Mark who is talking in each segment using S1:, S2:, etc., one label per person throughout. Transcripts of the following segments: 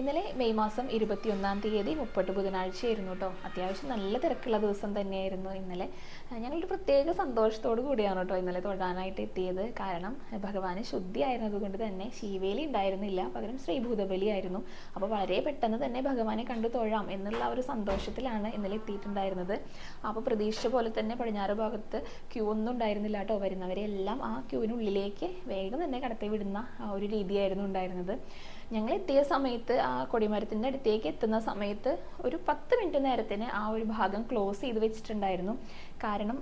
S1: ഇന്നലെ മെയ് മാസം ഇരുപത്തിയൊന്നാം തീയതി മുപ്പട്ട് ബുധനാഴ്ചയായിരുന്നു കേട്ടോ അത്യാവശ്യം നല്ല തിരക്കുള്ള ദിവസം തന്നെയായിരുന്നു ഇന്നലെ. ഞങ്ങളൊരു പ്രത്യേക സന്തോഷത്തോടു കൂടിയാണ് കേട്ടോ ഇന്നലെ തൊഴാനായിട്ട് എത്തിയത്. കാരണം ഭഗവാന് ശുദ്ധിയായിരുന്നത് കൊണ്ട് തന്നെ ശീവേലി ഉണ്ടായിരുന്നില്ല. പകരം ശ്രീഭൂതബലി ആയിരുന്നു. അപ്പോൾ വളരെ പെട്ടെന്ന് തന്നെ ഭഗവാനെ കണ്ടു തൊഴാം എന്നുള്ള ഒരു സന്തോഷത്തിലാണ് ഇന്നലെ എത്തിയിട്ടുണ്ടായിരുന്നത്. അപ്പോൾ പ്രതീക്ഷിച്ച പോലെ തന്നെ പടിഞ്ഞാറ് ഭാഗത്ത് ക്യൂ ഒന്നും ഉണ്ടായിരുന്നില്ല കേട്ടോ വരുന്നവരെല്ലാം ആ ക്യൂവിനുള്ളിലേക്ക് വേഗം തന്നെ കടത്തി വിടുന്ന ആ ഒരു രീതിയായിരുന്നു ഉണ്ടായിരുന്നത്. ഞങ്ങൾ എത്തിയ സമയത്ത് ആ കൊടിമരത്തിന്റെ അടുത്തേക്ക് എത്തുന്ന സമയത്ത് ഒരു പത്ത് മിനിറ്റ് നേരത്തിന് ആ ഒരു ഭാഗം ക്ലോസ് ചെയ്ത് വെച്ചിട്ടുണ്ടായിരുന്നു. കാരണം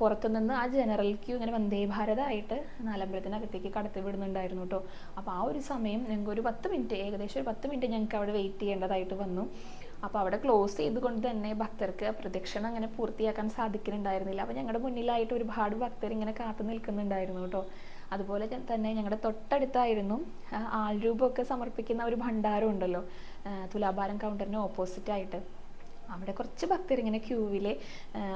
S1: പുറത്തുനിന്ന് ആ ജനറൽ ക്യൂ ഇങ്ങനെ വന്ദേ ഭാരതമായിട്ട് നാലമ്പലത്തിനകത്തേക്ക് കടത്തി വിടുന്നുണ്ടായിരുന്നു കേട്ടോ അപ്പോൾ ആ ഒരു സമയം ഞങ്ങൾക്ക് ഒരു പത്ത് മിനിറ്റ് ഏകദേശം ഒരു പത്ത് മിനിറ്റ് ഞങ്ങൾക്ക് അവിടെ വെയിറ്റ് ചെയ്യേണ്ടതായിട്ട് വന്നു. അപ്പോൾ അവിടെ ക്ലോസ് ചെയ്തുകൊണ്ട് തന്നെ ഭക്തർക്ക് പ്രദക്ഷിണം അങ്ങനെ പൂർത്തിയാക്കാൻ സാധിക്കുന്നുണ്ടായിരുന്നില്ല. അപ്പോൾ ഞങ്ങളുടെ മുന്നിലായിട്ട് ഒരുപാട് ഭക്തർ ഇങ്ങനെ കാത്തു നിൽക്കുന്നുണ്ടായിരുന്നു കേട്ടോ അതുപോലെ തന്നെ ഞങ്ങളുടെ തൊട്ടടുത്തായിരുന്നു ആൾരൂപമൊക്കെ സമർപ്പിക്കുന്ന ഒരു ഭണ്ഡാരം ഉണ്ടല്ലോ തുലാഭാരം കൗണ്ടറിന് ഓപ്പോസിറ്റ് ആയിട്ട്. അവിടെ കുറച്ച് ഭക്തർ ഇങ്ങനെ ക്യൂവിൽ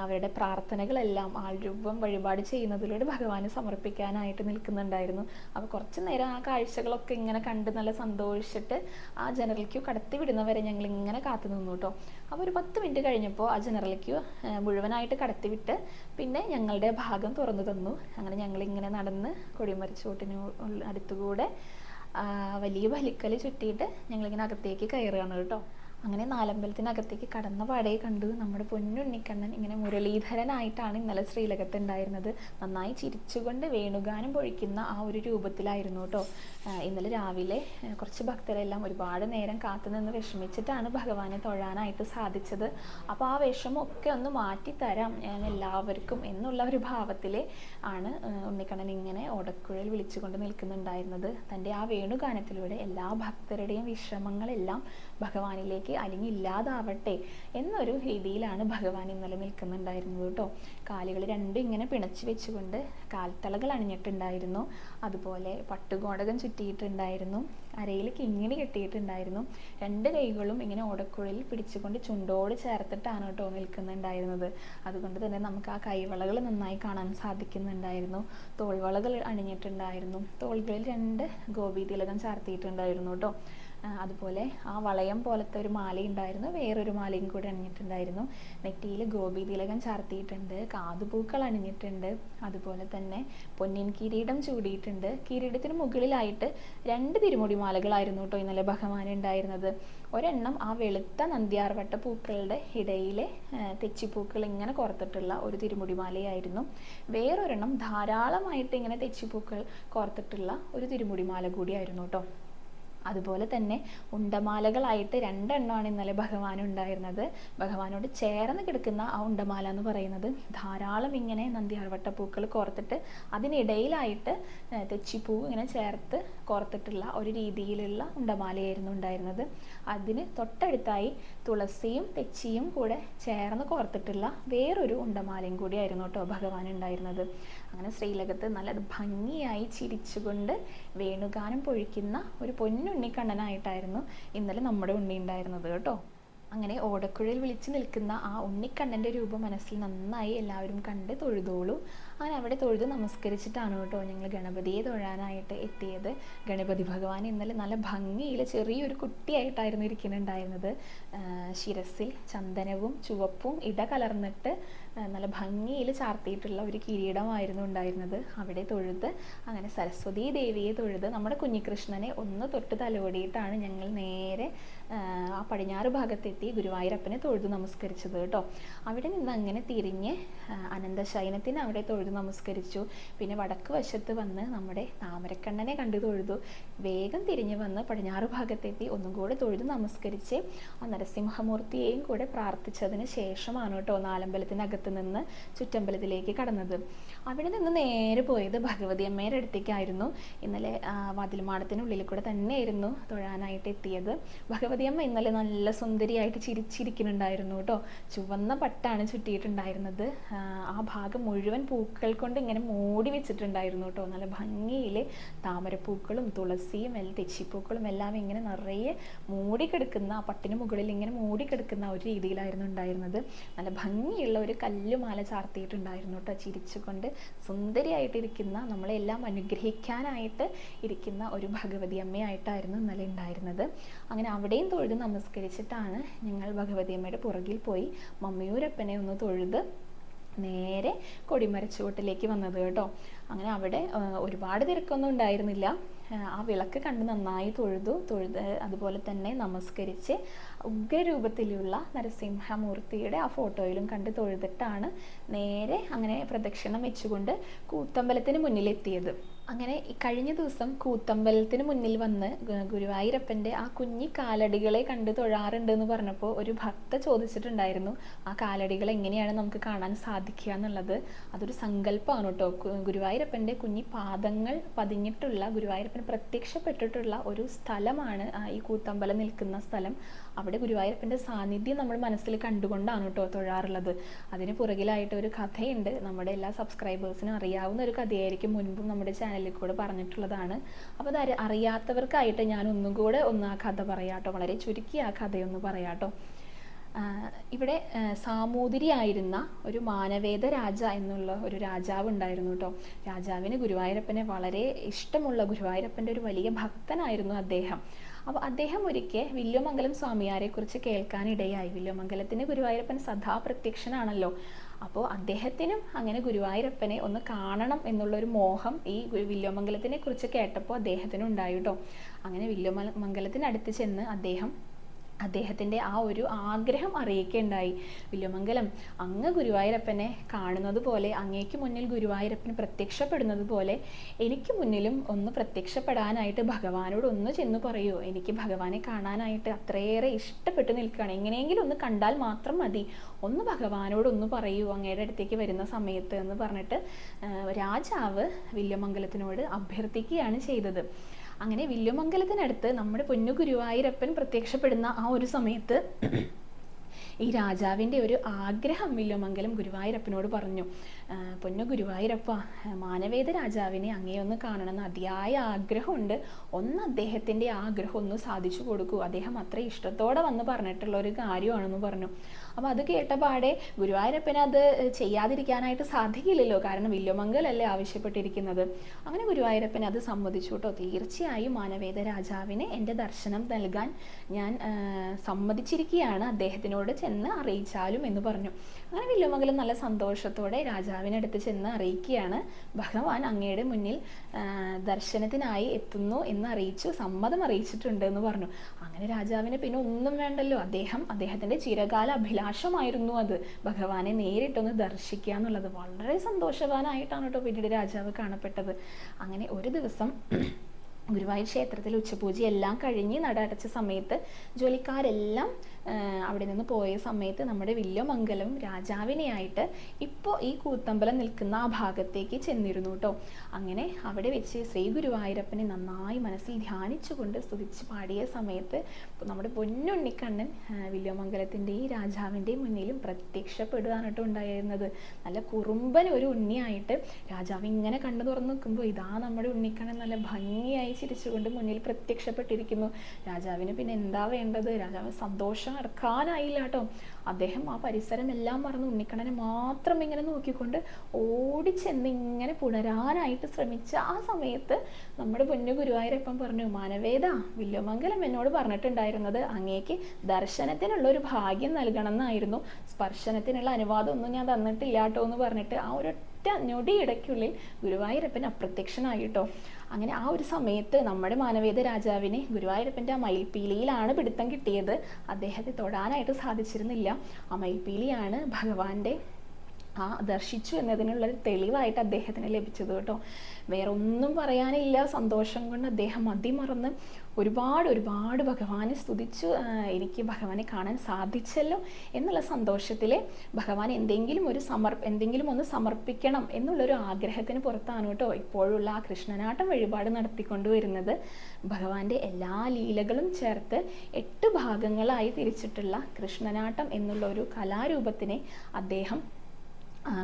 S1: അവരുടെ പ്രാർത്ഥനകളെല്ലാം ആൾരൂപം വഴിപാട് ചെയ്യുന്നതിലൂടെ ഭഗവാനെ സമർപ്പിക്കാനായിട്ട് നിൽക്കുന്നുണ്ടായിരുന്നു. അപ്പോൾ കുറച്ച് നേരം ആ കാഴ്ചകളൊക്കെ ഇങ്ങനെ കണ്ട് നല്ല സന്തോഷിച്ചിട്ട് ആ ജനറൽ ക്യൂ കടത്തി വിടുന്നവരെ ഞങ്ങൾ ഇങ്ങനെ കാത്തു നിന്നു കേട്ടോ അപ്പോൾ ഒരു പത്ത് മിനിറ്റ് കഴിഞ്ഞപ്പോൾ ആ ജനറൽ ക്യൂ മുഴുവനായിട്ട് കടത്തിവിട്ട് പിന്നെ ഞങ്ങളുടെ ഭാഗം തുറന്നു തന്നു. അങ്ങനെ ഞങ്ങളിങ്ങനെ നടന്ന് കൊടിമരച്ചോട്ടിന് അടുത്തുകൂടെ വലിയ വലിക്കൽ ചുറ്റിയിട്ട് ഞങ്ങളിങ്ങനെ അകത്തേക്ക് കയറുകയാണ് കേട്ടോ അങ്ങനെ നാലമ്പലത്തിനകത്തേക്ക് കടന്ന പാടേ കണ്ടു. നമ്മുടെ പൊന്നുണ്ണിക്കണ്ണൻ ഇങ്ങനെ മുരളീധരനായിട്ടാണ് ഇന്നലെ ശ്രീലകത്ത് ഉണ്ടായിരുന്നത്. നന്നായി ചിരിച്ചുകൊണ്ട് വേണുഗാനം പൊഴിക്കുന്ന ആ ഒരു രൂപത്തിലായിരുന്നു കേട്ടോ. ഇന്നലെ രാവിലെ കുറച്ച് ഭക്തരെല്ലാം ഒരുപാട് നേരം കാത്തുനിന്ന് വിഷമിച്ചിട്ടാണ് ഭഗവാനെ തൊഴാനായിട്ട് സാധിച്ചത്. അപ്പോൾ ആ വിഷമമൊക്കെ ഒന്ന് മാറ്റിത്തരാം ഞാൻ എല്ലാവർക്കും എന്നുള്ള ഒരു ഭാവത്തിൽ ആണ് ഉണ്ണിക്കണ്ണൻ ഇങ്ങനെ ഓടക്കുഴൽ വിളിച്ചുകൊണ്ട് നിൽക്കുന്നുണ്ടായിരുന്നത്. തന്റെ ആ വേണുഗാനത്തിലൂടെ എല്ലാ ഭക്തരുടെയും വിഷമങ്ങളെല്ലാം ഭഗവാനിലേക്ക് അലിഞ്ഞില്ലാതാവട്ടെ എന്നൊരു രീതിയിലാണ് ഭഗവാൻ ഇന്നലെ നിൽക്കുന്നുണ്ടായിരുന്നത് കേട്ടോ. കാലുകൾ രണ്ടും ഇങ്ങനെ പിണച്ച് വെച്ചുകൊണ്ട് കാൽത്തളകൾ അണിഞ്ഞിട്ടുണ്ടായിരുന്നു. അതുപോലെ പട്ടുകോടകം ചുറ്റിയിട്ടുണ്ടായിരുന്നു. അരയിൽ കിങ്ങിണി കെട്ടിയിട്ടുണ്ടായിരുന്നു. രണ്ട് കൈകളും ഇങ്ങനെ ഓടക്കുഴലിൽ പിടിച്ചുകൊണ്ട് ചുണ്ടോട് ചേർത്തിട്ടാണ് കേട്ടോ നിൽക്കുന്നുണ്ടായിരുന്നത്. അതുകൊണ്ട് തന്നെ നമുക്ക് ആ കൈവളകൾ നന്നായി കാണാൻ സാധിക്കുന്നുണ്ടായിരുന്നു. തോൾവളകൾ അണിഞ്ഞിട്ടുണ്ടായിരുന്നു. തോളുകളിൽ രണ്ട് ഗോപി തിലകം ചാർത്തിയിട്ടുണ്ടായിരുന്നു കേട്ടോ. അതുപോലെ ആ വളയം പോലത്തെ ഒരു മാല ഉണ്ടായിരുന്നു വേറൊരു മാലയും കൂടി അണിഞ്ഞിട്ടുണ്ടായിരുന്നു. നെറ്റിയിൽ ഗോപി തിലകം ചാർത്തിയിട്ടുണ്ട്. കാതുപൂക്കൾ അണിഞ്ഞിട്ടുണ്ട്. അതുപോലെ തന്നെ പൊന്നിൻ കിരീടം ചൂടിയിട്ടുണ്ട്. കിരീടത്തിന് മുകളിലായിട്ട് രണ്ട് തിരുമുടി മാലകളായിരുന്നു കേട്ടോ ഇന്നലെ ഭഗവാൻ ഉണ്ടായിരുന്നത്. ഒരെണ്ണം ആ വെളുത്ത നന്ദ്യാർവട്ട പൂക്കളുടെ ഇടയിലെ തെച്ചിപ്പൂക്കൾ ഇങ്ങനെ കോർത്തിട്ടുള്ള ഒരു തിരുമുടി മാലയായിരുന്നു. വേറൊരെണ്ണം ധാരാളമായിട്ട് ഇങ്ങനെ തെച്ചിപ്പൂക്കൾ കോർത്തിട്ടുള്ള ഒരു തിരുമുടി മാല കൂടിയായിരുന്നു കേട്ടോ. അതുപോലെ തന്നെ ഉണ്ടമാലകളായിട്ട് രണ്ടെണ്ണമാണ് ഇന്നലെ ഭഗവാൻ ഉണ്ടായിരുന്നത്. ഭഗവാനോട് ചേർന്ന് കിടക്കുന്ന ആ ഉണ്ടമാല എന്ന് പറയുന്നത് ധാരാളം ഇങ്ങനെ നന്ദിയാർവട്ട പൂക്കൾ കോർത്തിട്ട് അതിനിടയിലായിട്ട് തെച്ചിപ്പൂ ഇങ്ങനെ ചേർത്ത് കോർത്തിട്ടുള്ള ഒരു രീതിയിലുള്ള ഉണ്ടമാലയായിരുന്നു ഉണ്ടായിരുന്നത്. അതിന് തൊട്ടടുത്തായി തുളസിയും തെച്ചിയും കൂടെ ചേർന്ന് കോർത്തിട്ടുള്ള വേറൊരു ഉണ്ടമാലയും കൂടിയായിരുന്നു കേട്ടോ ഭഗവാൻ ഉണ്ടായിരുന്നത്. അങ്ങനെ ശ്രീലകത്ത് നല്ല ഭംഗിയായി ചിരിച്ചുകൊണ്ട് വേണുഗാനം പൊഴിക്കുന്ന ഒരു പൊന്നുണ്ണിക്കണ്ണനായിട്ടായിരുന്നു ഇന്നലെ നമ്മുടെ ഉണ്ണി ഉണ്ടായിരുന്നത് കേട്ടോ. അങ്ങനെ ഓടക്കുഴയിൽ വിളിച്ചു നിൽക്കുന്ന ആ ഉണ്ണിക്കണ്ണന്റെ രൂപം മനസ്സിൽ നന്നായി എല്ലാവരും കണ്ട് തൊഴുതോളൂ. അങ്ങനെ അവിടെ തൊഴുത് നമസ്കരിച്ചിട്ടാണ് കേട്ടോ ഞങ്ങൾ ഗണപതിയെ തൊഴാനായിട്ട് എത്തിയത്. ഗണപതി ഭഗവാൻ ഇന്നലെ നല്ല ഭംഗിയിൽ ചെറിയൊരു കുട്ടിയായിട്ടായിരുന്നു ഇരിക്കുന്നുണ്ടായിരുന്നത്. ശിരസിൽ ചന്ദനവും ചുവപ്പും ഇട കലർന്നിട്ട് നല്ല ഭംഗിയിൽ ചാർത്തിയിട്ടുള്ള ഒരു കിരീടമായിരുന്നു ഉണ്ടായിരുന്നത്. അവിടെ തൊഴുത് അങ്ങനെ സരസ്വതി ദേവിയെ തൊഴുത് നമ്മുടെ കുഞ്ഞികൃഷ്ണനെ ഒന്ന് തൊട്ട് തലോടിയിട്ടാണ് ഞങ്ങൾ നേരെ ആ, പടിഞ്ഞാറ് ഭാഗത്തെത്തി ഗുരുവായൂരപ്പനെ തൊഴുതു നമസ്കരിച്ചത് കേട്ടോ. അവിടെ നിന്ന് അങ്ങനെ തിരിഞ്ഞ് അനന്തശയനത്തിന് അവിടെ തൊഴുതു നമസ്കരിച്ചു. പിന്നെ വടക്ക് വശത്ത് വന്ന് നമ്മുടെ താമരക്കണ്ണനെ കണ്ടു തൊഴുതു. വേഗം തിരിഞ്ഞ് വന്ന് പടിഞ്ഞാറ് ഭാഗത്തെത്തി ഒന്നും കൂടെ തൊഴുതു നമസ്കരിച്ച് ആ നരസിംഹമൂർത്തിയെയും കൂടെ പ്രാർത്ഥിച്ചതിന് ശേഷമാണ് കേട്ടോ നാലമ്പലത്തിനകത്ത് നിന്ന് ചുറ്റമ്പലത്തിലേക്ക് കടന്നത്. അവിടെ നിന്ന് നേരെ പോയത് ഭഗവതി അമ്മയുടെ അടുത്തേക്കായിരുന്നു. ഇന്നലെ വാതിൽമാടത്തിനുള്ളിൽ കൂടെ തന്നെയായിരുന്നു തൊഴാനായിട്ട് എത്തിയത്. ഭഗവതി ഭഗവതിയമ്മ ഇന്നലെ നല്ല സുന്ദരിയായിട്ട് ചിരിച്ചിരിക്കുന്നുണ്ടായിരുന്നു കേട്ടോ. ചുവന്ന പട്ടാണ് ചുറ്റിയിട്ടുണ്ടായിരുന്നത്. ആ, ഭാഗം മുഴുവൻ പൂക്കൾ കൊണ്ട് ഇങ്ങനെ മൂടി വെച്ചിട്ടുണ്ടായിരുന്നു കേട്ടോ. നല്ല ഭംഗിയിൽ താമരപ്പൂക്കളും തുളസിയും എല്ലാം തെച്ചിപ്പൂക്കളും എല്ലാം ഇങ്ങനെ നിറയെ മൂടിക്കിടക്കുന്ന ആ പട്ടിന് മുകളിൽ ഇങ്ങനെ മൂടിക്കിടക്കുന്ന ഒരു രീതിയിലായിരുന്നു ഉണ്ടായിരുന്നത്. നല്ല ഭംഗിയുള്ള ഒരു കല്ലുമാല ചാർത്തിയിട്ടുണ്ടായിരുന്നു കേട്ടോ. ചിരിച്ചുകൊണ്ട് സുന്ദരിയായിട്ടിരിക്കുന്ന നമ്മളെല്ലാം അനുഗ്രഹിക്കാനായിട്ട് ഇരിക്കുന്ന ഒരു ഭഗവതി അമ്മയായിട്ടായിരുന്നു ഇന്നലെ ഉണ്ടായിരുന്നത്. അങ്ങനെ അവിടെയും തൊഴുത് നമസ്കരിച്ചിട്ടാണ് ഞങ്ങൾ ഭഗവതിയമ്മയുടെ പുറകിൽ പോയി മമ്മിയൂരപ്പനെ ഒന്ന് തൊഴുത് നേരെ കൊടിമരച്ചുവട്ടിലേക്ക് വന്നത് കേട്ടോ. അങ്ങനെ അവിടെ ഒരുപാട് തിരക്കൊന്നും ഉണ്ടായിരുന്നില്ല. ആ, വിളക്ക് കണ്ട് നന്നായി തൊഴുതു. തൊഴുത് അതുപോലെ തന്നെ നമസ്കരിച്ച് ഉഗ്രരൂപത്തിലുള്ള നരസിംഹമൂർത്തിയുടെ ആ ഫോട്ടോയിലും കണ്ട് തൊഴുതിട്ടാണ് നേരെ അങ്ങനെ പ്രദക്ഷിണം വെച്ചുകൊണ്ട് കൂത്തമ്പലത്തിന് മുന്നിലെത്തിയത്. അങ്ങനെ കഴിഞ്ഞ ദിവസം കൂത്തമ്പലത്തിന് മുന്നിൽ വന്ന് ഗുരുവായൂരപ്പന്റെ ആ കുഞ്ഞി കാലടികളെ കണ്ട് തൊഴാറുണ്ട് എന്ന് പറഞ്ഞപ്പോൾ ഒരു ഭക്ത ചോദിച്ചിട്ടുണ്ടായിരുന്നു ആ കാലടികൾ എങ്ങനെയാണ് നമുക്ക് കാണാൻ സാധിക്കുക എന്നുള്ളത്? അതൊരു സങ്കല്പമാണ് കേട്ടോ ഗുരുവായൂരപ്പന്റെ കുഞ്ഞി പാദങ്ങൾ പതിഞ്ഞിട്ടുള്ള ഗുരുവായൂരപ്പൻ പ്രത്യക്ഷപ്പെട്ടിട്ടുള്ള ഒരു സ്ഥലമാണ് ഈ കൂത്തമ്പലം നിൽക്കുന്ന സ്ഥലം. അവിടെ ഗുരുവായൂരപ്പന്റെ സാന്നിധ്യം നമ്മൾ മനസ്സിൽ കണ്ടുകൊണ്ടാണ് കേട്ടോ തൊഴാറുള്ളത്. അതിന് പുറകിലായിട്ട് ഒരു കഥയുണ്ട്. നമ്മുടെ എല്ലാ സബ്സ്ക്രൈബേഴ്സിനും അറിയാവുന്ന ഒരു കഥയായിരിക്കും മുൻപും നമ്മുടെ ചാനലിൽ കൂടെ പറഞ്ഞിട്ടുള്ളതാണ്. അപ്പോൾ അത് അറി- അറിയാത്തവർക്കായിട്ട് ഞാൻ ഒന്നും കൂടെ ഒന്ന് ആ കഥ പറയാട്ടോ വളരെ ചുരുക്കി ആ കഥയൊന്ന് പറയാട്ടോ ഇവിടെ സാമൂതിരി ആയിരുന്ന ഒരു മാനവേദ രാജ എന്നുള്ള ഒരു രാജാവ് ഉണ്ടായിരുന്നു കേട്ടോ. രാജാവിന് ഗുരുവായൂരപ്പനെ വളരെ ഇഷ്ടമുള്ള ഗുരുവായൂരപ്പന്റെ ഒരു വലിയ ഭക്തനായിരുന്നു അദ്ദേഹം. അപ്പോൾ അദ്ദേഹം ഒരിക്കൽ വില്യമംഗലം സ്വാമിയാരെ കുറിച്ച് കേൾക്കാനിടയായി. വില്യമംഗലത്തിന് ഗുരുവായൂരപ്പൻ സദാ പ്രത്യക്ഷനാണല്ലോ. അപ്പോൾ അദ്ദേഹത്തിനും അങ്ങനെ ഗുരുവായൂരപ്പനെ ഒന്ന് കാണണം എന്നുള്ളൊരു മോഹം ഈ വില്യമംഗലത്തിനെ കുറിച്ച് കേട്ടപ്പോൾ അദ്ദേഹത്തിനും ഉണ്ടായി കേട്ടോ. അങ്ങനെ വില്യമംഗലത്തിനടുത്ത് ചെന്ന് അദ്ദേഹം അദ്ദേഹത്തിന്റെ ആ ഒരു ആഗ്രഹം അറിയിക്കുകയുണ്ടായി വില്യമംഗലം അങ്ങ് ഗുരുവായൂരപ്പനെ കാണുന്നത് പോലെ അങ്ങേക്ക് മുന്നിൽ ഗുരുവായൂരപ്പൻ പ്രത്യക്ഷപ്പെടുന്നത് പോലെ എനിക്ക് മുന്നിലും ഒന്ന് പ്രത്യക്ഷപ്പെടാനായിട്ട് ഭഗവാനോട് ഒന്ന് ചെന്ന് പറയൂ. എനിക്ക് ഭഗവാനെ കാണാനായിട്ട് അത്രയേറെ ഇഷ്ടപ്പെട്ട് നിൽക്കുകയാണ്. എങ്ങനെയെങ്കിലും ഒന്ന് കണ്ടാൽ മാത്രം മതി. ഒന്ന് ഭഗവാനോട് ഒന്ന് പറയൂ അങ്ങയുടെ അടുത്തേക്ക് വരുന്ന സമയത്ത് എന്ന് പറഞ്ഞിട്ട് രാജാവ് വില്യമംഗലത്തിനോട് അഭ്യർത്ഥിക്കുകയാണ് ചെയ്തത്. അങ്ങനെ വില്ലുമംഗലത്തിനടുത്ത് നമ്മുടെ പൊന്നു ഗുരുവായൂരപ്പൻ പ്രത്യക്ഷപ്പെടുന്ന ആ ഒരു സമയത്ത് ഈ രാജാവിന്റെ ഒരു ആഗ്രഹം വില്ലുമംഗലം ഗുരുവായൂരപ്പനോട് പറഞ്ഞു. "ആ, പൊന്നു ഗുരുവായൂരപ്പ മാനവേദ രാജാവിനെ അങ്ങേ ഒന്ന് കാണണമെന്ന് അതിയായ ആഗ്രഹമുണ്ട്. ഒന്ന് അദ്ദേഹത്തിന്റെ ആഗ്രഹം ഒന്ന് സാധിച്ചു കൊടുക്കൂ. അദ്ദേഹം അത്ര ഇഷ്ടത്തോടെ വന്ന് പറഞ്ഞിട്ടുള്ള ഒരു കാര്യമാണെന്ന് പറഞ്ഞു. അപ്പോൾ അത് കേട്ട പാടെ ഗുരുവായൂരപ്പന് അത് ചെയ്യാതിരിക്കാനായിട്ട് സാധിക്കില്ലല്ലോ. കാരണം വില്യമംഗലല്ലേ ആവശ്യപ്പെട്ടിരിക്കുന്നത്. അങ്ങനെ ഗുരുവായൂരപ്പൻ അത് സമ്മതിച്ചു കേട്ടോ. തീർച്ചയായും മാനവേദ രാജാവിന് എന്റെ ദർശനം നൽകാൻ ഞാൻ സമ്മതിച്ചിരിക്കുകയാണ്. അദ്ദേഹത്തിനോട് ചെന്ന് അറിയിച്ചാലും എന്ന് പറഞ്ഞു. അങ്ങനെ വില്യമംഗലം നല്ല സന്തോഷത്തോടെ രാജാവിനടുത്ത് ചെന്ന് അറിയിക്കുകയാണ്. ഭഗവാൻ അങ്ങയുടെ മുന്നിൽ ദർശനത്തിനായി എത്തുന്നു എന്ന് അറിയിച്ചു സമ്മതം അറിയിച്ചിട്ടുണ്ട് എന്ന് പറഞ്ഞു. അങ്ങനെ രാജാവിന് പിന്നെ ഒന്നും വേണ്ടല്ലോ. അദ്ദേഹം അദ്ദേഹത്തിന്റെ ചിരകാല അഭിലാഷമായിരുന്നു അത്. ഭഗവാനെ നേരിട്ടൊന്ന് ദർശിക്കുക എന്നുള്ളത് വളരെ സന്തോഷവാനായിട്ടാണ് കേട്ടോ പിന്നീട് രാജാവ് കാണപ്പെട്ടത്. അങ്ങനെ ഒരു ദിവസം ഗുരുവായൂർ ക്ഷേത്രത്തിൽ ഉച്ചപൂജ എല്ലാം കഴിഞ്ഞ് നട അടച്ച സമയത്ത് ജോലിക്കാരെല്ലാം അവിടെ നിന്ന് പോയ സമയത്ത് നമ്മുടെ വില്യമംഗലം രാജാവിനെയായിട്ട് ഇപ്പോൾ ഈ കൂത്തമ്പലം നിൽക്കുന്ന ആ ഭാഗത്തേക്ക് ചെന്നിരുന്നു കേട്ടോ. അങ്ങനെ അവിടെ വെച്ച് ശ്രീ ഗുരുവായൂരപ്പനെ നന്നായി മനസ്സിൽ ധ്യാനിച്ചുകൊണ്ട് സ്തുതിച്ച് പാടിയ സമയത്ത് നമ്മുടെ പൊന്നുണ്ണിക്കണ്ണൻ ആ, രാജാവിന്റെയും മുന്നിലും പ്രത്യക്ഷപ്പെടുകയാണ് ഉണ്ടായിരുന്നത്. നല്ല കുറുമ്പൻ ഒരു ഉണ്ണിയായിട്ട് രാജാവ് ഇങ്ങനെ കണ്ണു തുറന്ന് നിൽക്കുമ്പോൾ ഇതാ നമ്മുടെ ഉണ്ണിക്കണ്ണൻ നല്ല ഭംഗിയായി ചിരിച്ചുകൊണ്ട് മുന്നിൽ പ്രത്യക്ഷപ്പെട്ടിരിക്കുന്നു. രാജാവിന് പിന്നെ എന്താ വേണ്ടത്? രാജാവ് സന്തോഷം അടക്കാനായില്ല കേട്ടോ. അദ്ദേഹം ആ പരിസരം എല്ലാം മറന്ന് ഉണ്ണിക്കണ്ണനെ മാത്രം ഇങ്ങനെ നോക്കിക്കൊണ്ട് ഓടിച്ചെന്ന് ഇങ്ങനെ പുണരാനായിട്ട് ശ്രമിച്ച ആ സമയത്ത് നമ്മുടെ പൊന്നു ഗുരുവായൂരപ്പൻ പറഞ്ഞു മാനവേദ വില്യമംഗലം എന്നോട് പറഞ്ഞിട്ടുണ്ടായിരുന്നത് അങ്ങേക്ക് ദർശനത്തിനുള്ള ഒരു ഭാഗ്യം നൽകണം എന്നായിരുന്നു സ്പർശനത്തിനുള്ള അനുവാദം ഒന്നും ഞാൻ തന്നിട്ടില്ല കേട്ടോ എന്ന് പറഞ്ഞിട്ട് ആ ഒരൊറ്റ ഞൊടിയിടയ്ക്കുള്ളിൽ ഗുരുവായൂരപ്പൻ അപ്രത്യക്ഷനായി കേട്ടോ അങ്ങനെ ആ ഒരു സമയത്ത് നമ്മുടെ മാനവേദ രാജാവിനെ ഗുരുവായൂരപ്പന്റെ ആ മയിൽപ്പീലിയിലാണ് പിടുത്തം കിട്ടിയത്. അദ്ദേഹത്തെ തൊടാനായിട്ട് സാധിച്ചിരുന്നില്ല. ആ മയിൽപ്പീലിയാണ് ഭഗവാന്റെ ആ ദർശിച്ചു എന്നതിനുള്ളൊരു തെളിവായിട്ട് അദ്ദേഹത്തിന് ലഭിച്ചത് കേട്ടോ. വേറെ ഒന്നും പറയാനില്ല. സന്തോഷം കൊണ്ട് അദ്ദേഹം അതിമറന്ന് ഒരുപാട് ഒരുപാട് ഭഗവാനെ സ്തുതിച്ചു. എനിക്ക് ഭഗവാനെ കാണാൻ സാധിച്ചല്ലോ എന്നുള്ള സന്തോഷത്തിൽ ഭഗവാൻ എന്തെങ്കിലും ഒരു സമർ എന്തെങ്കിലും ഒന്ന് സമർപ്പിക്കണം എന്നുള്ളൊരു ആഗ്രഹത്തിന് പുറത്താണ് കേട്ടോ ഇപ്പോഴുള്ള ആ കൃഷ്ണനാട്ടം വഴിപാട് നടത്തിക്കൊണ്ട് വരുന്നത് ഭഗവാന്റെ എല്ലാ ലീലകളും ചേർത്ത് എട്ട് ഭാഗങ്ങളായി തിരിച്ചിട്ടുള്ള കൃഷ്ണനാട്ടം എന്നുള്ള ഒരു കലാരൂപത്തിനെ അദ്ദേഹം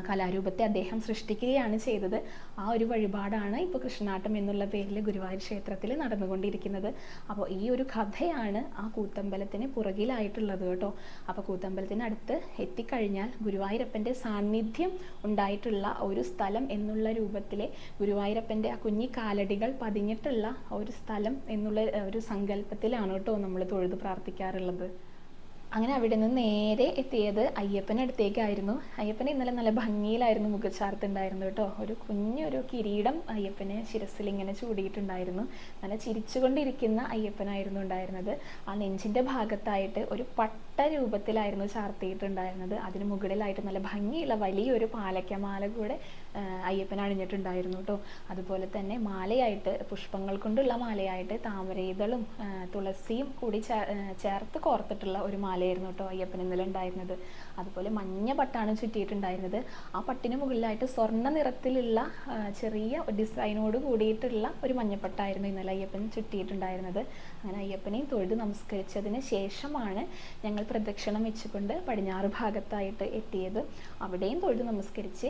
S1: കലാരൂപത്തെ അദ്ദേഹം സൃഷ്ടിക്കുകയാണ് ചെയ്തത്. ആ ഒരു വഴിപാടാണ് ഇപ്പോൾ കൃഷ്ണനാട്ടം എന്നുള്ള പേരിൽ ഗുരുവായൂർ ക്ഷേത്രത്തിൽ നടന്നുകൊണ്ടിരിക്കുന്നത്. അപ്പോൾ ഈ ഒരു കഥയാണ് ആ കൂത്തമ്പലത്തിന് പുറകിലായിട്ടുള്ളത് കേട്ടോ. അപ്പോൾ കൂത്തമ്പലത്തിനടുത്ത് എത്തിക്കഴിഞ്ഞാൽ ഗുരുവായൂരപ്പന്റെ സാന്നിധ്യം ഉണ്ടായിട്ടുള്ള ഒരു സ്ഥലം എന്നുള്ള രൂപത്തിലെ ഗുരുവായൂരപ്പന്റെ ആ കുഞ്ഞി കാലടികൾ പതിഞ്ഞിട്ടുള്ള ഒരു സ്ഥലം എന്നുള്ള ഒരു സങ്കല്പത്തിലാണ് കേട്ടോ നമ്മൾ തൊഴുത് പ്രാർത്ഥിക്കാറുള്ളത്. അങ്ങനെ അവിടെ നിന്ന് നേരെ എത്തിയത് അയ്യപ്പനടുത്തേക്കായിരുന്നു അയ്യപ്പൻ ഇന്നലെ നല്ല ഭംഗിയിലായിരുന്നു മുഖച്ചാർത്തുണ്ടായിരുന്നു കേട്ടോ. ഒരു കുഞ്ഞൊരു കിരീടം അയ്യപ്പനെ ശിരസിൽ ഇങ്ങനെ ചൂടിയിട്ടുണ്ടായിരുന്നു. നല്ല ചിരിച്ചുകൊണ്ടിരിക്കുന്ന അയ്യപ്പനായിരുന്നു ഉണ്ടായിരുന്നത്. ആ നെഞ്ചിന്റെ ഭാഗത്തായിട്ട് ഒരു പട്ട രൂപത്തിലായിരുന്നു ചാർത്തിയിട്ടുണ്ടായിരുന്നത്. അതിന് മുകളിലായിട്ട് നല്ല ഭംഗിയുള്ള വലിയൊരു പാലക്കമാല കൂടെ അയ്യപ്പൻ അണിഞ്ഞിട്ടുണ്ടായിരുന്നു കേട്ടോ അതുപോലെ തന്നെ മാലയായിട്ട് പുഷ്പങ്ങൾ കൊണ്ടുള്ള മാലയായിട്ട് താമരയിതളും തുളസിയും കൂടി ചേർത്ത് കോർത്തിട്ടുള്ള ഒരു മാലയായിരുന്നു കേട്ടോ അയ്യപ്പൻ ഇന്നലെ ഉണ്ടായിരുന്നത്. അതുപോലെ മഞ്ഞ പട്ടാണ് ചുറ്റിയിട്ടുണ്ടായിരുന്നത്. ആ പട്ടിന് മുകളിലായിട്ട് സ്വർണ നിറത്തിലുള്ള ചെറിയ ഡിസൈനോട് കൂടിയിട്ടുള്ള ഒരു മഞ്ഞപ്പട്ടായിരുന്നു ഇന്നലെ അയ്യപ്പൻ ചുറ്റിയിട്ടുണ്ടായിരുന്നത്. അങ്ങനെ അയ്യപ്പനെയും തൊഴുത് നമസ്കരിച്ചതിന് ശേഷമാണ് ഞങ്ങൾ പ്രദക്ഷിണം വെച്ചുകൊണ്ട് പടിഞ്ഞാറ് ഭാഗത്തായിട്ട് എത്തിയത്. അവിടെയും തൊഴുത് നമസ്കരിച്ച്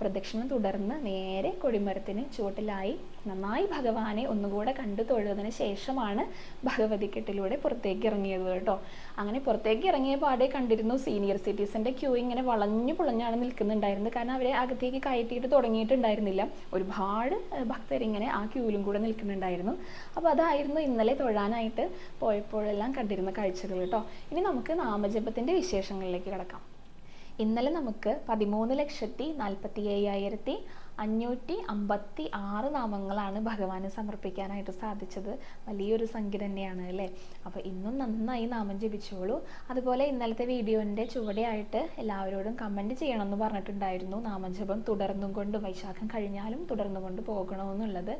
S1: പ്രദക്ഷിണം തുടർന്ന് നേരെ കൊടിമരത്തിന് ചുവട്ടിലായി നന്നായി ഭഗവാനെ ഒന്നുകൂടെ കണ്ടു തൊഴുതിന് ശേഷമാണ് ഭഗവതിക്കെട്ടിലൂടെ പുറത്തേക്ക് ഇറങ്ങിയത് കേട്ടോ. അങ്ങനെ പുറത്തേക്ക് ഇറങ്ങിയ പാടെ കണ്ടിരുന്നു സീനിയർ സിറ്റിസന്റെ ക്യൂ ഇങ്ങനെ വളഞ്ഞു പുളഞ്ഞാണ് നിൽക്കുന്നുണ്ടായിരുന്നത്. കാരണം അവരെ അകത്തേക്ക് കയറ്റിയിട്ട് തുടങ്ങിയിട്ടുണ്ടായിരുന്നില്ല. ഒരുപാട് ഭക്തരിങ്ങനെ ആ ക്യൂവിലും കൂടെ നിൽക്കുന്നുണ്ടായിരുന്നു. അപ്പോൾ അതായിരുന്നു ഇന്നലെ തൊഴാനായിട്ട് പോയപ്പോഴെല്ലാം കണ്ടിരുന്ന കാഴ്ചകൾ കേട്ടോ. ഇനി നമുക്ക് നാമജപത്തിന്റെ വിശേഷങ്ങളിലേക്ക് കിടക്കാം. ഇന്നലെ നമുക്ക് പതിമൂന്ന് ലക്ഷത്തി നാൽപ്പത്തി അയ്യായിരത്തി അഞ്ഞൂറ്റി അമ്പത്തി ആറ് നാമങ്ങളാണ് ഭഗവാന് സമർപ്പിക്കാനായിട്ട് സാധിച്ചത്. വലിയൊരു സംഖ്യ തന്നെയാണ് അല്ലേ? അപ്പോൾ ഇന്നും നന്നായി നാമം ജപിച്ചോളൂ. അതുപോലെ ഇന്നലത്തെ വീഡിയോന്റെ ചുവടെയായിട്ട് എല്ലാവരോടും കമന്റ് ചെയ്യണമെന്ന് പറഞ്ഞിട്ടുണ്ടായിരുന്നു. നാമജപം തുടർന്നും കൊണ്ട് വൈശാഖം കഴിഞ്ഞാലും തുടർന്നു കൊണ്ട് പോകണമെന്നുള്ളത്.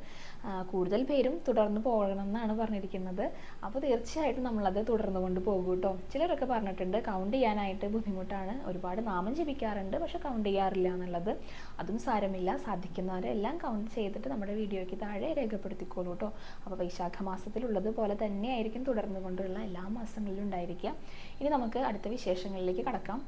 S1: കൂടുതൽ പേരും തുടർന്ന് പോകണം എന്നാണ് പറഞ്ഞിരിക്കുന്നത്. അപ്പോൾ തീർച്ചയായിട്ടും നമ്മളത് തുടർന്നു കൊണ്ട് പോകും കേട്ടോ. ചിലരൊക്കെ പറഞ്ഞിട്ടുണ്ട് കൗണ്ട് ചെയ്യാനായിട്ട് ബുദ്ധിമുട്ടാണ്. ഒരുപാട് നാമം ജപിക്കാറുണ്ട് പക്ഷെ കൗണ്ട് ചെയ്യാറില്ല എന്നുള്ളത്. അതും സാരമില്ല. സാധിക്കുന്നവരെല്ലാം കൗണ്ട് ചെയ്തിട്ട് നമ്മുടെ വീഡിയോയ്ക്ക് താഴെ രേഖപ്പെടുത്തിക്കോളൂ കേട്ടോ അപ്പോൾ വൈശാഖ മാസത്തിലുള്ളത് പോലെ തന്നെയായിരിക്കും തുടർന്നു കൊണ്ടുള്ള എല്ലാ മാസങ്ങളിലും ഉണ്ടായിരിക്കുക. ഇനി നമുക്ക് അടുത്ത വിശേഷങ്ങളിലേക്ക് കടക്കാം.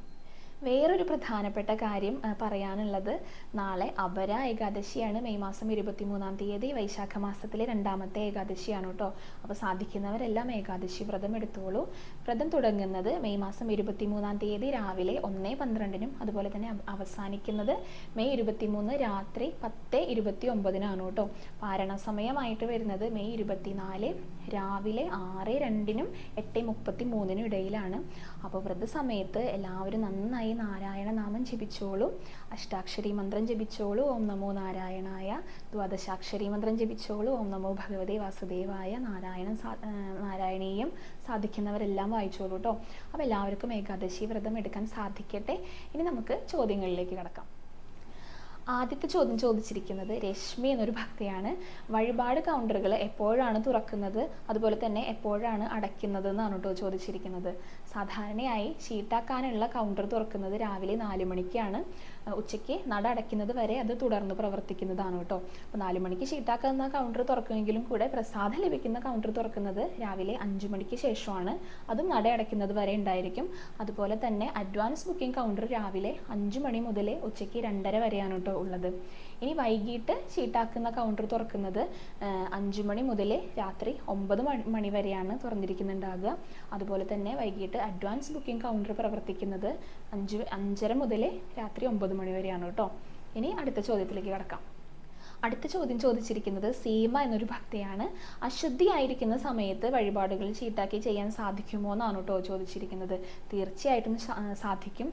S1: വേറൊരു പ്രധാനപ്പെട്ട കാര്യം പറയാനുള്ളത് നാളെ അപര ഏകാദശിയാണ്. മെയ് മാസം ഇരുപത്തിമൂന്നാം തീയതി വൈശാഖ മാസത്തിലെ രണ്ടാമത്തെ ഏകാദശിയാണ് കേട്ടോ. അപ്പോൾ സാധിക്കുന്നവരെല്ലാം ഏകാദശി വ്രതം എടുത്തോളൂ. വ്രതം തുടങ്ങുന്നത് മെയ് മാസം ഇരുപത്തിമൂന്നാം തീയതി രാവിലെ ഒന്ന് പന്ത്രണ്ടിനും അതുപോലെ തന്നെ അവസാനിക്കുന്നത് മെയ് ഇരുപത്തിമൂന്ന് രാത്രി പത്ത് ഇരുപത്തി ഒമ്പതിനാണ് കേട്ടോ. പാരണ സമയമായിട്ട് വരുന്നത് മെയ് ഇരുപത്തിനാല് രാവിലെ ആറ് രണ്ടിനും എട്ട് മുപ്പത്തി മൂന്നിനും ഇടയിലാണ്. അപ്പോൾ വ്രത സമയത്ത് എല്ലാവരും നന്നായി നാരായണ നാമം ജപിച്ചോളൂ. അഷ്ടാക്ഷരി മന്ത്രം ജപിച്ചോളൂ. ഓം നമോ നാരായണായ. ദ്വാദശാക്ഷരി മന്ത്രം ജപിച്ചോളൂ. ഓം നമോ ഭഗവതേ വാസുദേവായ. നാരായണൻ നാരായണീയം സാധിക്കുന്നവരെല്ലാം വായിച്ചോളൂ കേട്ടോ അപ്പോൾ എല്ലാവർക്കും ഏകാദശി വ്രതം എടുക്കാൻ സാധിക്കട്ടെ. ഇനി നമുക്ക് ചോദ്യങ്ങളിലേക്ക് കിടക്കാം. ആദ്യത്തെ ചോദ്യം ചോദിച്ചിരിക്കുന്നത് രശ്മി എന്നൊരു ഭക്തയാണ്. വഴിപാട് കൗണ്ടറുകൾ എപ്പോഴാണ് തുറക്കുന്നത്? അതുപോലെ തന്നെ എപ്പോഴാണ് അടയ്ക്കുന്നത് എന്നാണ് കേട്ടോ ചോദിച്ചിരിക്കുന്നത്. സാധാരണയായി ഷീട്ടാക്കാനുള്ള കൗണ്ടർ തുറക്കുന്നത് രാവിലെ നാല് മണിക്കാണ്. ഉച്ചയ്ക്ക് നട അടയ്ക്കുന്നത് വരെ അത് തുടർന്ന് പ്രവർത്തിക്കുന്നതാണ് കേട്ടോ. അപ്പോൾ നാല് മണിക്ക് ഷീട്ടാക്കുന്ന കൗണ്ടർ തുറക്കുമെങ്കിലും കൂടെ പ്രസാദം ലഭിക്കുന്ന കൗണ്ടർ തുറക്കുന്നത് രാവിലെ അഞ്ച് മണിക്ക് ശേഷമാണ്. അതും നട അടയ്ക്കുന്നത് വരെ ഉണ്ടായിരിക്കും. അതുപോലെ തന്നെ അഡ്വാൻസ് ബുക്കിംഗ് കൗണ്ടർ രാവിലെ അഞ്ച് മണി മുതൽ ഉച്ചയ്ക്ക് രണ്ടര വരെയാണ് കേട്ടോ ഉള്ളത്. ഇനി വൈകിട്ട് ഷീട്ടാക്കുന്ന കൗണ്ടർ തുറക്കുന്നത് അഞ്ചു മണി മുതൽ രാത്രി ഒമ്പത് മണി മണി വരെയാണ് തുറന്നിരിക്കുന്നുണ്ടാകുക അതുപോലെ തന്നെ വൈകിട്ട് അഡ്വാൻസ് ബുക്കിംഗ് കൗണ്ടർ പ്രവർത്തിക്കുന്നത് അഞ്ച് അഞ്ചര മുതൽ രാത്രി ഒമ്പത് മണി വരെയാണ് കേട്ടോ. ഇനി അടുത്ത ചോദ്യത്തിലേക്ക് കിടക്കാം. അടുത്ത ചോദ്യം ചോദിച്ചിരിക്കുന്നത് സീമ എന്നൊരു ഭക്തയാണ്. അശുദ്ധിയായിരിക്കുന്ന സമയത്ത് വഴിപാടുകൾ ചീട്ടാക്കി ചെയ്യാൻ സാധിക്കുമോ എന്നാണ് കേട്ടോ ചോദിച്ചിരിക്കുന്നത്. തീർച്ചയായിട്ടും സാധിക്കും.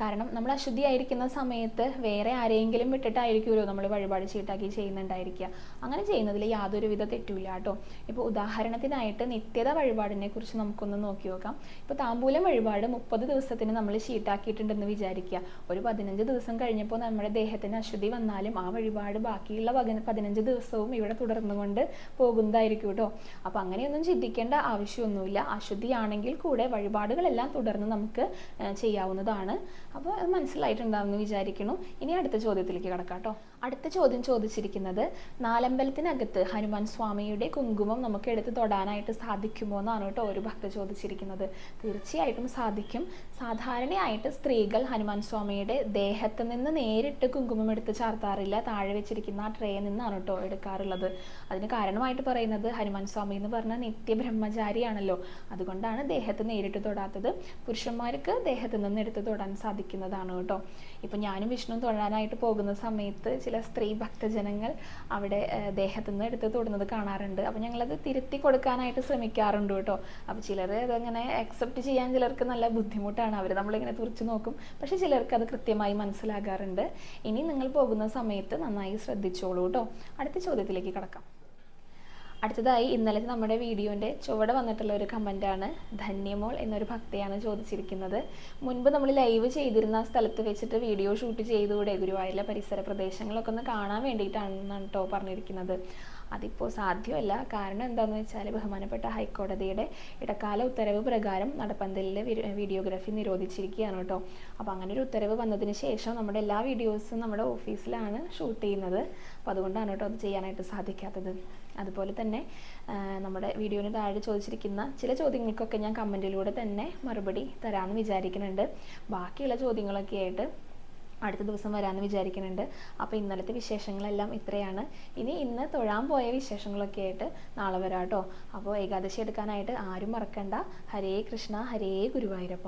S1: കാരണം നമ്മൾ അശുദ്ധിയായിരിക്കുന്ന സമയത്ത് വേറെ ആരെയെങ്കിലും വിട്ടിട്ടായിരിക്കുമല്ലോ നമ്മൾ വഴിപാട് ചീട്ടാക്കി ചെയ്യുന്നുണ്ടായിരിക്കുക. അങ്ങനെ ചെയ്യുന്നതിൽ യാതൊരുവിധ തെറ്റുമില്ല കേട്ടോ. ഇപ്പോൾ ഉദാഹരണത്തിനായിട്ട് നിത്യത വഴിപാടിനെ കുറിച്ച് നമുക്കൊന്ന് നോക്കി നോക്കാം. ഇപ്പോൾ താമ്പൂലം വഴിപാട് മുപ്പത് ദിവസത്തിന് നമ്മൾ ചീട്ടാക്കിയിട്ടുണ്ടെന്ന് വിചാരിക്കുക. ഒരു പതിനഞ്ച് ദിവസം കഴിഞ്ഞപ്പോൾ നമ്മുടെ ദേഹത്തിന് അശുദ്ധി വന്നാലും ആ വഴിപാട് ബാക്കിയുള്ള പതിന- പതിനഞ്ച് ദിവസവും ഇവിടെ തുടർന്നുകൊണ്ട് പോകുന്നതായിരിക്കും കേട്ടോ. അപ്പോൾ അങ്ങനെയൊന്നും ചിന്തിക്കേണ്ട ആവശ്യമൊന്നുമില്ല. അശുദ്ധിയാണെങ്കിൽ കൂടെ വഴിപാടുകളെല്ലാം തുടർന്ന് നമുക്ക് ചെയ്യാവുന്നതാണ്. അപ്പോൾ അത് മനസ്സിലായിട്ടുണ്ടാവുമെന്ന് വിചാരിക്കുന്നു. ഇനി അടുത്ത ചോദ്യത്തിലേക്ക് കിടക്കാം കേട്ടോ. അടുത്ത ചോദ്യം ചോദിച്ചിരിക്കുന്നത് നാലമ്പലത്തിനകത്ത് ഹനുമാൻ സ്വാമിയുടെ കുങ്കുമം നമുക്ക് എടുത്ത് തൊടാനായിട്ട് സാധിക്കുമോ എന്നാണ് കേട്ടോ ഒരു ഭക്ത ചോദിച്ചിരിക്കുന്നത്. തീർച്ചയായിട്ടും സാധിക്കും. സാധാരണയായിട്ട് സ്ത്രീകൾ ഹനുമാൻ സ്വാമിയുടെ ദേഹത്ത് നിന്ന് നേരിട്ട് കുങ്കുമം എടുത്ത് ചാർത്താറില്ല താഴെ വെച്ചിരിക്കുന്ന ആ ട്രേയിൽ നിന്നാണ് കേട്ടോ എടുക്കാറുള്ളത്. അതിന് കാരണമായിട്ട് പറയുന്നത് ഹനുമാൻ സ്വാമി എന്ന് പറഞ്ഞാൽ നിത്യബ്രഹ്മചാരിയാണല്ലോ. അതുകൊണ്ടാണ് ദേഹത്ത് നേരിട്ട് തൊടാത്തത്. പുരുഷന്മാർക്ക് ദേഹത്ത് നിന്ന് എടുത്ത് തൊടാൻ സാധിക്കുന്നതാണ് കേട്ടോ. ഇപ്പം ഞാനും വിഷ്ണു തൊഴാനായിട്ട് പോകുന്ന സമയത്ത് ചില സ്ത്രീ ഭക്തജനങ്ങൾ അവിടെ ദേഹത്തു നിന്ന് എടുത്ത് തൊടുന്നത് കാണാറുണ്ട്. അപ്പം ഞങ്ങളത് തിരുത്തി കൊടുക്കാനായിട്ട് ശ്രമിക്കാറുണ്ട് കേട്ടോ. അപ്പം ചിലർ അതങ്ങനെ അക്സെപ്റ്റ് ചെയ്യാൻ ചിലർക്ക് നല്ല ബുദ്ധിമുട്ടാണ്. അവർ നമ്മളിങ്ങനെ തുറച്ച് നോക്കും. പക്ഷേ ചിലർക്ക് അത് കൃത്യമായി മനസ്സിലാകാറുണ്ട്. ഇനി നിങ്ങൾ പോകുന്ന സമയത്ത് നന്നായി ശ്രദ്ധിച്ചോളൂ കേട്ടോ. അടുത്ത ചോദ്യത്തിലേക്ക് കടക്കാം. അടുത്തതായി ഇന്നലത്തെ നമ്മുടെ വീഡിയോന്റെ ചുവടെ വന്നിട്ടുള്ള ഒരു കമന്റാണ് ധന്യമോൾ എന്നൊരു ഭക്തയാണ് ചോദിച്ചിരിക്കുന്നത്. മുൻപ് നമ്മൾ ലൈവ് ചെയ്തിരുന്ന സ്ഥലത്ത് വെച്ചിട്ട് വീഡിയോ ഷൂട്ട് ചെയ്തുകൂടെ ഗുരുവായൂരിലെ പരിസര പ്രദേശങ്ങളൊക്കെ ഒന്ന് കാണാൻ വേണ്ടിയിട്ടാണെന്നാണ് കേട്ടോ പറഞ്ഞിരിക്കുന്നത്. അതിപ്പോൾ സാധ്യമല്ല. കാരണം എന്താണെന്ന് വെച്ചാൽ ബഹുമാനപ്പെട്ട ഹൈക്കോടതിയുടെ ഇടക്കാല ഉത്തരവ് പ്രകാരം നടപ്പന്തലിലെ വീഡിയോഗ്രാഫി നിരോധിച്ചിരിക്കുകയാണ് കേട്ടോ അപ്പോൾ അങ്ങനെ ഒരു ഉത്തരവ് വന്നതിന് ശേഷം നമ്മുടെ എല്ലാ വീഡിയോസും നമ്മുടെ ഓഫീസിലാണ് ഷൂട്ട് ചെയ്യുന്നത്. അപ്പോൾ അതുകൊണ്ടാണ് കേട്ടോ അത് ചെയ്യാനായിട്ട് സാധിക്കാത്തത്. അതുപോലെ തന്നെ നമ്മുടെ വീഡിയോന് താഴെ ചോദിച്ചിരിക്കുന്ന ചില ചോദ്യങ്ങൾക്കൊക്കെ ഞാൻ കമന്റിലൂടെ തന്നെ മറുപടി തരാമെന്ന് വിചാരിക്കുന്നുണ്ട്. ബാക്കിയുള്ള ചോദ്യങ്ങളൊക്കെ ആയിട്ട് അടുത്ത ദിവസം വരാമെന്ന് വിചാരിക്കുന്നുണ്ട്. അപ്പോൾ ഇന്നലത്തെ വിശേഷങ്ങളെല്ലാം ഇത്രയാണ്. ഇനി ഇന്ന് തൊഴാൻ പോയ വിശേഷങ്ങളൊക്കെ ആയിട്ട് നാളെ വരാം കേട്ടോ. അപ്പോൾ ഏകാദശി എടുക്കാനായിട്ട് ആരും മറക്കണ്ട. ഹരേ കൃഷ്ണ ഹരേ ഗുരുവായൂരപ്പ.